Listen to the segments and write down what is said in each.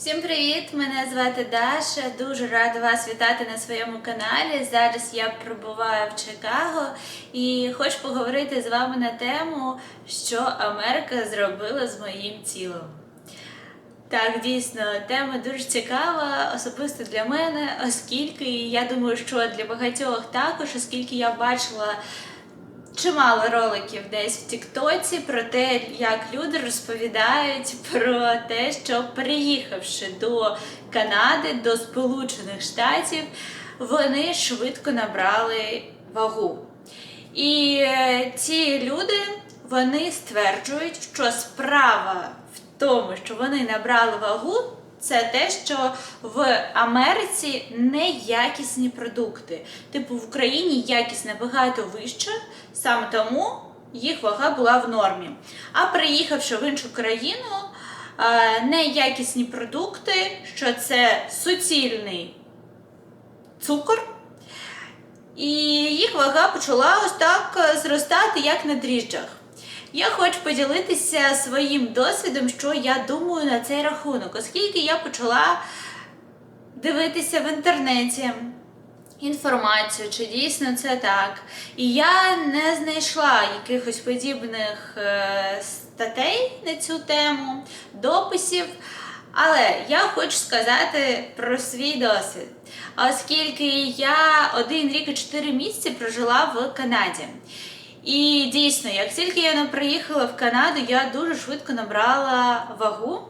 Всім привіт! Мене звати Даша. Дуже рада вас вітати на своєму каналі. Зараз я прибуваю в Чикаго і хочу поговорити з вами на тему, що Америка зробила з моїм тілом. Так, дійсно, тема дуже цікава, особисто для мене, оскільки я думаю, що для багатьох також, оскільки я бачила чимало роликів десь в Тіктоці про те, як люди розповідають про те, що переїхавши до Канади, до Сполучених Штатів, вони швидко набрали вагу. І е, ці люди вони стверджують, що справа в тому, що вони набрали вагу, це те, що в Америці неякісні продукти. Типу в Україні якість набагато вища, саме тому їх вага була в нормі. А приїхавши в іншу країну, е, неякісні продукти, що це суцільний цукор. І їх вага почала ось так е, зростати, як на дріжджах. Я хочу поділитися своїм досвідом, що я думаю на цей рахунок, оскільки я почала дивитися в інтернеті інформацію, чи дійсно це так. І я не знайшла якихось подібних е, статей на цю тему, дописів. Але я хочу сказати про свій досвід, оскільки я один рік і чотири місяці прожила в Канаді. І дійсно, як тільки я приїхала в Канаду, я дуже швидко набрала вагу,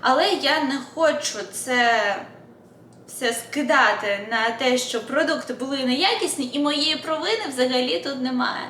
але я не хочу це все скидати на те, що продукти були неякісні, і моєї провини взагалі тут немає.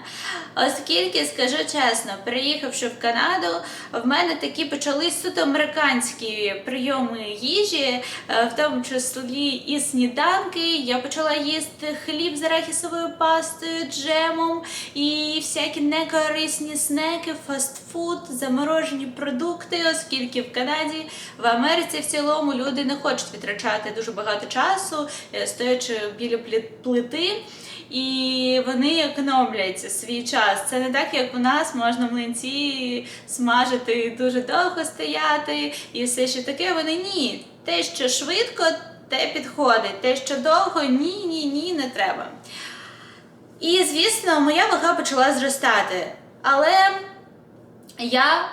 Оскільки, скажу чесно, приїхавши в Канаду, в мене такі почались суто американські прийоми їжі, е, в тому числі і сніданки. Я почала їсти хліб з арахісовою пастою, джемом і всякі некорисні снеки, фастфуд, заморожені продукти, оскільки в Канаді, в Америці в цілому люди не хочуть витрачати дуже багато часу, е, стоячи біля плити. І вони економлять свій час. Це не так, як у нас можна млинці смажити дуже довго стояти і все що таке. Вони ні. Те, що швидко, те підходить. Те, що довго, ні, ні, ні, не треба. І звісно, моя вага почала зростати. Але я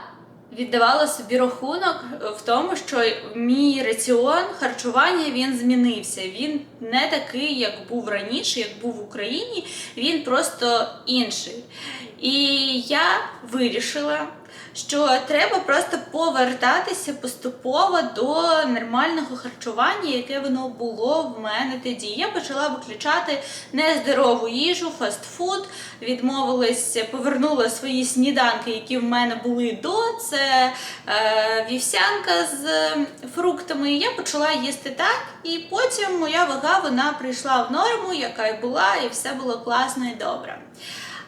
віддавала собі рахунок в тому, що мій раціон харчування він змінився. Він не такий, як був раніше, як був в Україні, він просто інший. І я вирішила, що треба просто повертатися поступово до нормального харчування, яке воно було в мене тоді. Я почала виключати нездорову їжу, фастфуд, відмовилась, повернула свої сніданки, які в мене були до це е, вівсянка з фруктами. Я почала їсти так, і потім моя вага вона прийшла в норму, яка й була, і все було класно і добре.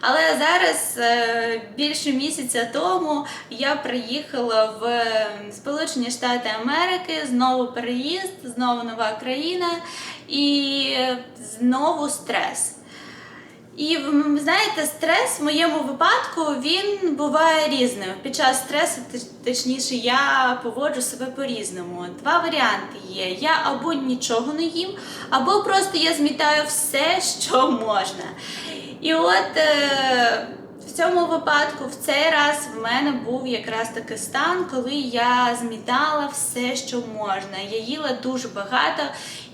Але зараз, е, більше місяця тому, я приїхала в Сполучені Штати Америки, знову переїзд, знову нова країна і знову стрес. І знаєте, стрес в моєму випадку він буває різним. Під час стресу, точніше, я поводжу себе по-різному. Два варіанти є: я або нічого не їм, або просто я змітаю все, що можна. І от е, в цьому випадку, в цей раз в мене був якраз такий стан, коли я змітала все, що можна. Я їла дуже багато,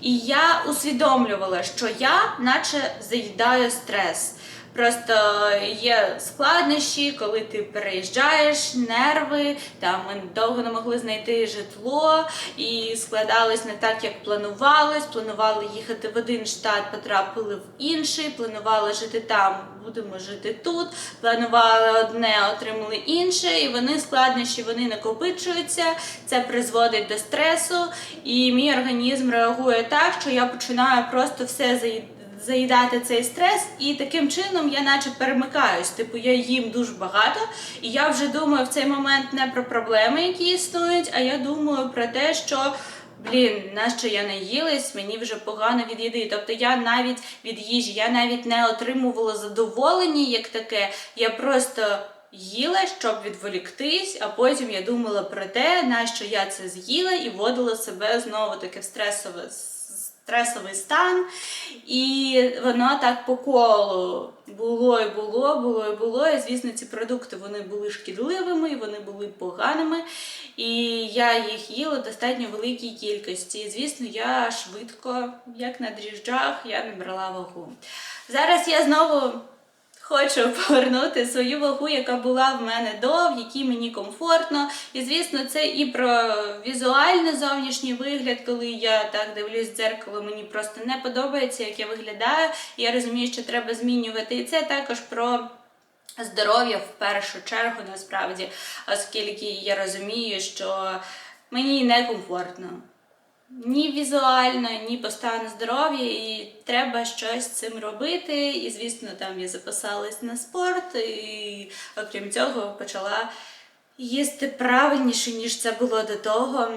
і я усвідомлювала, що я наче заїдаю стрес. Просто є складнощі, коли ти переїжджаєш, нерви, там ми довго не могли знайти житло і складалось не так, як планувалось. Планували їхати в один штат, потрапили в інший, планували жити там, будемо жити тут. Планували одне, отримали інше, і вони складнощі вони накопичуються. Це призводить до стресу, і мій організм реагує так, що я починаю просто все заїдати заїдати цей стрес, і таким чином я наче перемикаюсь. Типу, я їм дуже багато, і я вже думаю в цей момент не про проблеми, які існують, а я думаю про те, що. Блін, нащо я не їлась, мені вже погано від їди. Тобто я навіть від їжі, я навіть не отримувала задоволення як таке. Я просто їла, щоб відволіктись, а потім я думала про те, на що я це з'їла, і вводила себе знову таки в стресове, стресовий стан. І воно так по колу було і було, було і було. І звісно, ці продукти вони були шкідливими, вони були поганими. І я їх їла достатньо великій кількості. І, звісно, я швидко, як на дріжджах, я набрала вагу. Зараз я знову. Хочу повернути свою вагу, яка була в мене до, в якій мені комфортно. І звісно, це і про візуальний зовнішній вигляд, коли я так дивлюсь в дзеркало, мені просто не подобається, як я виглядаю. Я розумію, що треба змінювати. І це також про. Здоров'я в першу чергу насправді, оскільки я розумію, що мені некомфортно ні візуально, ні по стану здоров'я, і треба щось з цим робити. І, звісно, там я записалась на спорт, і окрім цього почала їсти правильніше, ніж це було до того.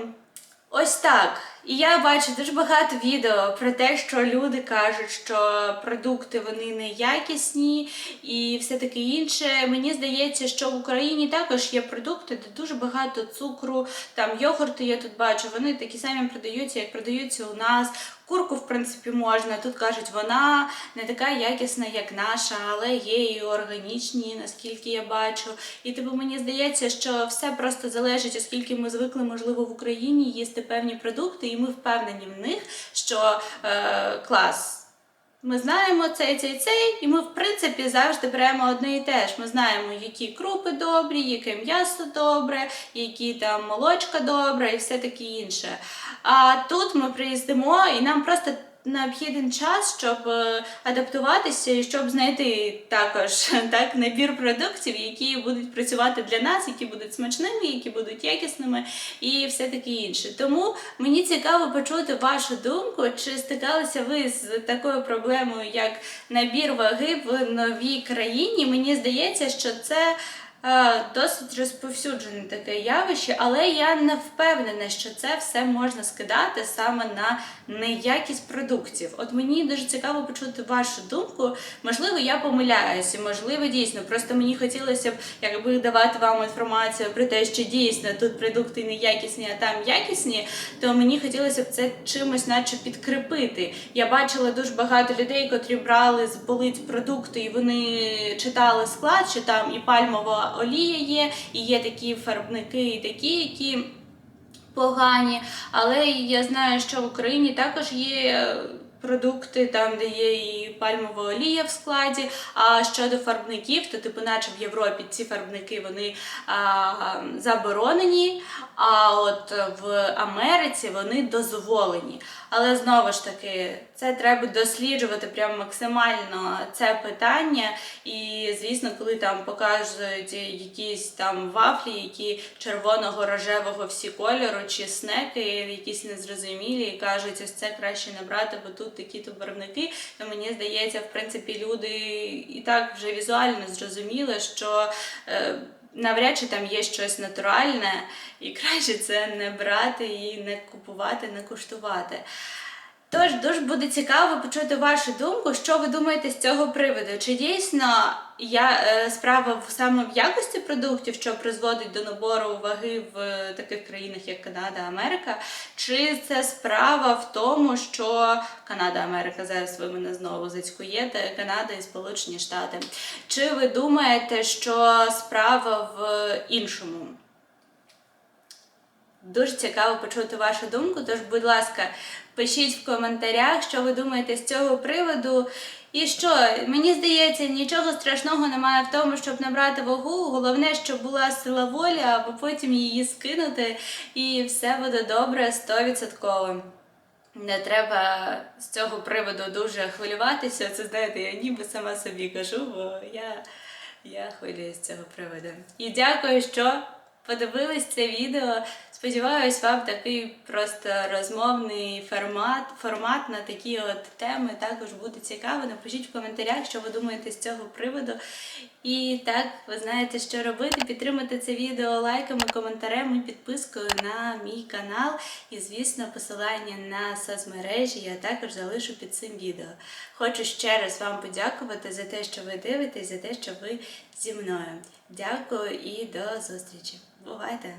Ось так. І я бачу дуже багато відео про те, що люди кажуть, що продукти вони неякісні і все таке інше. Мені здається, що в Україні також є продукти, де дуже багато цукру, там йогурти я тут бачу, вони такі самі продаються, як продаються у нас. Курку, в принципі, можна. Тут кажуть, вона не така якісна, як наша, але є і органічні, наскільки я бачу. І типу мені здається, що все просто залежить, оскільки ми звикли, можливо, в Україні їсти певні продукти, і ми впевнені в них, що е, клас. Ми знаємо цей, цей, цей, і ми, в принципі, завжди беремо одне і те ж. Ми знаємо, які крупи добрі, яке м'ясо добре, які там молочка добра і все таке інше. А тут ми приїздимо і нам просто необхіден час, щоб е, адаптуватися і щоб знайти також так набір продуктів, які будуть працювати для нас, які будуть смачними, які будуть якісними і все таке інше. Тому мені цікаво почути вашу думку, чи стикалися ви з такою проблемою, як набір ваги в новій країні. Мені здається, що це. Е, Досить розповсюджене таке явище, але я не впевнена, що це все можна скидати саме на неякість продуктів. От мені дуже цікаво почути вашу думку. Можливо, я помиляюся, можливо, дійсно. Просто мені хотілося б якби давати вам інформацію про те, що дійсно тут продукти неякісні, а там якісні, то мені хотілося б це чимось, наче підкріпити. Я бачила дуже багато людей, котрі брали з полиць продукти, і вони читали склад, що там і пальмова олія є, і є такі фарбники, і такі, які погані. Але я знаю, що в Україні також є. Продукти там, де є і пальмова олія в складі. А щодо фарбників, то типу, наче в Європі ці фарбники вони а, заборонені. А от в Америці вони дозволені. Але знову ж таки, це треба досліджувати прям максимально це питання. І звісно, коли там показують якісь там вафлі, які червоного рожевого всі кольору, чи снеки, якісь незрозумілі, і кажуть, ось це краще не брати, бо тут такі-то барвники, то мені здається, в принципі, люди і так вже візуально зрозуміли, що. Навряд чи там є щось натуральне, і краще це не брати і не купувати, не куштувати. Тож дуже буде цікаво почути вашу думку, що ви думаєте з цього приводу. Чи дійсно я, е, справа в саме в якості продуктів, що призводить до набору ваги в е, таких країнах, як Канада, Америка, чи це справа в тому, що Канада, Америка, зараз ви мене знову зацькуєте, Канада і Сполучені Штати. Чи ви думаєте, що справа в іншому? Дуже цікаво почути вашу думку. Тож, будь ласка, пишіть в коментарях, що ви думаєте з цього приводу. І що, мені здається, нічого страшного немає в тому, щоб набрати вагу. Головне, щоб була сила волі, або потім її скинути, і все буде добре, 100%. Не треба з цього приводу дуже хвилюватися. Це знаєте, я ніби сама собі кажу, бо я, я хвилююсь з цього приводу. І дякую, що подивились це відео. Сподіваюсь, вам такий просто розмовний формат, формат на такі от теми також буде цікаво. Напишіть в коментарях, що ви думаєте з цього приводу. І так, ви знаєте, що робити. Підтримати це відео лайками, коментарем і підпискою на мій канал. І, звісно, посилання на соцмережі я також залишу під цим відео. Хочу ще раз вам подякувати за те, що ви дивитесь, за те, що ви зі мною. Дякую і до зустрічі. Бувайте!